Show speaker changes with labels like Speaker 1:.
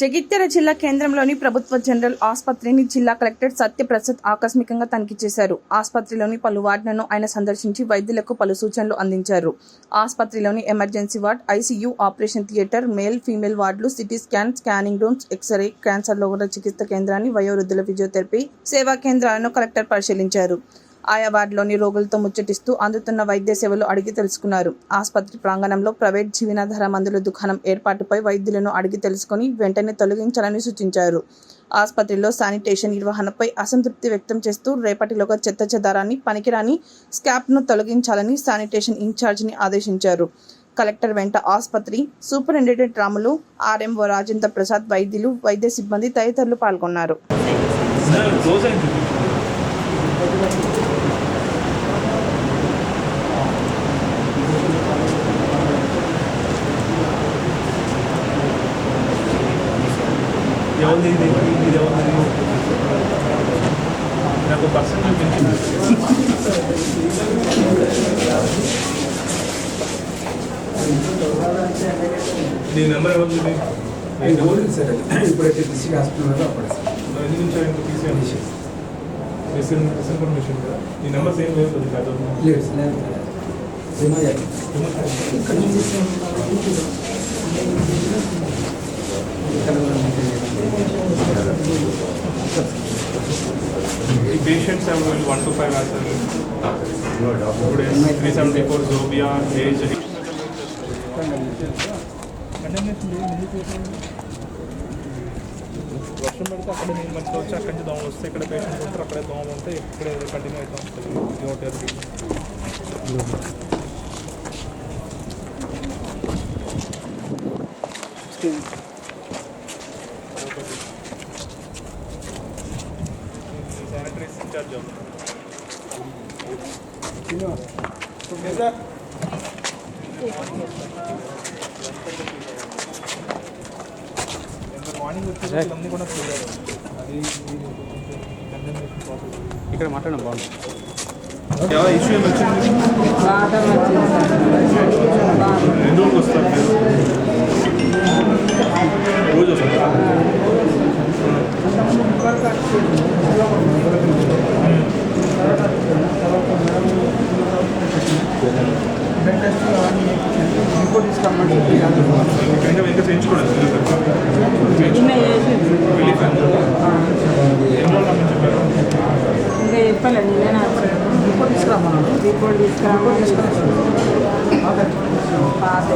Speaker 1: జగిత్యాల జిల్లా కేంద్రంలోని ప్రభుత్వ జనరల్ ఆసుపత్రిని జిల్లా కలెక్టర్ సత్యప్రసాద్ ఆకస్మికంగా తనిఖీ చేశారు. ఆసుపత్రిలోని పలు వార్డులను ఆయన సందర్శించి వైద్యులకు పలు సూచనలు అందించారు. ఆసుపత్రిలోని emergency ward ICU operation theatre male female వార్డులు CT scan scanning rooms X ray cancer లోగల చికిత్స కేంద్రాన్ని వయోవృద్ధుల ఫిజియోథెరపీ సేవా కేంద్రాలను కలెక్టర్ పరిశీలించారు. ఆయా వార్డులోని రోగులతో ముచ్చటిస్తూ అందుతున్న వైద్య సేవలు అడిగి తెలుసుకున్నారు. ఆసుపత్రి ప్రాంగణంలో ప్రైవేట్ జీవనాధార మందుల దుకాణం ఏర్పాటుపై వైద్యులను అడిగి తెలుసుకుని వెంటనే తొలగించాలని సూచించారు. ఆసుపత్రిలో శానిటేషన్ నిర్వహణపై అసంతృప్తి వ్యక్తం చేస్తూ రేపటిలోగా చెత్త చెదారాన్ని పనికిరాని స్కాప్ను తొలగించాలని శానిటేషన్ ఇన్ఛార్జిని ఆదేశించారు. కలెక్టర్ వెంట ఆసుపత్రి సూపరింటెండెంట్ రాములు ఆర్ఎంఓ రాజేంద్ర ప్రసాద్ వైద్యులు వైద్య సిబ్బంది తదితరులు పాల్గొన్నారు.
Speaker 2: ఎవరిది ఇది ఇది ఎవరిది నాకు పర్సన్ నీ నెంబర్ ఎవరిది?
Speaker 3: అది ఓల్డ్ సార్ ఇప్పుడైతే డిస్ట్రిక్ట్ హాస్పిటల్లో అప్పుడు సార్
Speaker 2: ఎన్ని నుంచి తీసేయండి మిషన్ మిషన్ పర్మిషన్ కదా. ఈ నెంబర్ సేమ్ లేదు అది కాదు.
Speaker 3: లేదు సార్ ఇక్కడ నుంచి
Speaker 2: ఈ పేషెంట్స్ ఎవరు వన్ టు ఫైవ్ రాశారు ఇప్పుడు త్రీ సెవెంటీ ఫోర్ జోబియా ఏజ్ వర్షం పడితే అక్కడ నేను మంచిగా వచ్చి అక్కడి నుంచి దోమ వస్తే ఇక్కడ పేషెంట్స్ ఉంటారు అక్కడే దోమ ఉంటే ఇక్కడే కంటిన్యూ అవుతా ఉంటుంది శానిటరీస్ ఇన్ఛార్జ్ మార్నింగ్ వచ్చేసి అన్నీ కూడా క్లియర్ అది
Speaker 4: ఇక్కడ మాట్లాడడం బాగుంది.
Speaker 2: ఇష్యూ ఏమి వచ్చింది? ఎన్ని రోజులు వస్తారు
Speaker 3: టెస్ట్ అవన్నీ
Speaker 2: ఇంకా ఇంకా
Speaker 5: ఇంకా చెప్పాలండి నేను
Speaker 3: రిపోర్ట్ తీసుకురమ్మన్నాను
Speaker 5: రిపోర్ట్ తీసుకురావాలి పాత